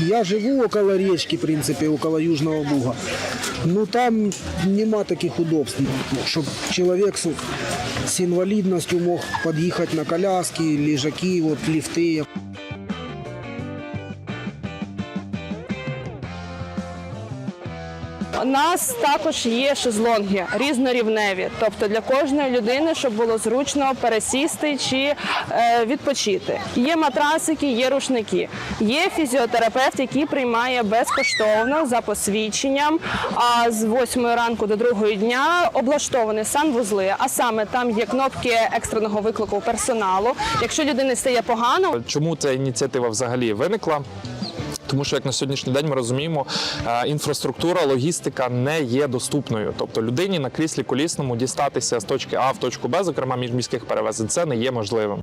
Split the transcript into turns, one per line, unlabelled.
Я живу около речки, в принципе, около Южного Буга. Ну там нема таких удобств, щоб чоловік з інвалідністю мог під'їхати на коляски, ліжаки, от, ліфти.
У нас також є шезлонги різнорівневі, тобто для кожної людини, щоб було зручно пересісти чи е, відпочити. Є матрасики, є рушники, є фізіотерапевт, який приймає безкоштовно за посвідченням. А з 8 ранку до 2 дня облаштовані санвузли. А саме там є кнопки екстреного виклику персоналу. Якщо людині стає погано,
Чому ця ініціатива взагалі виникла? Тому що як на сьогоднішній день ми розуміємо, е, інфраструктура, логістика не є доступною. Тобто людині на кріслі колісному дістатися з точки А в точку Б, зокрема між міських перевезень, це не є можливим.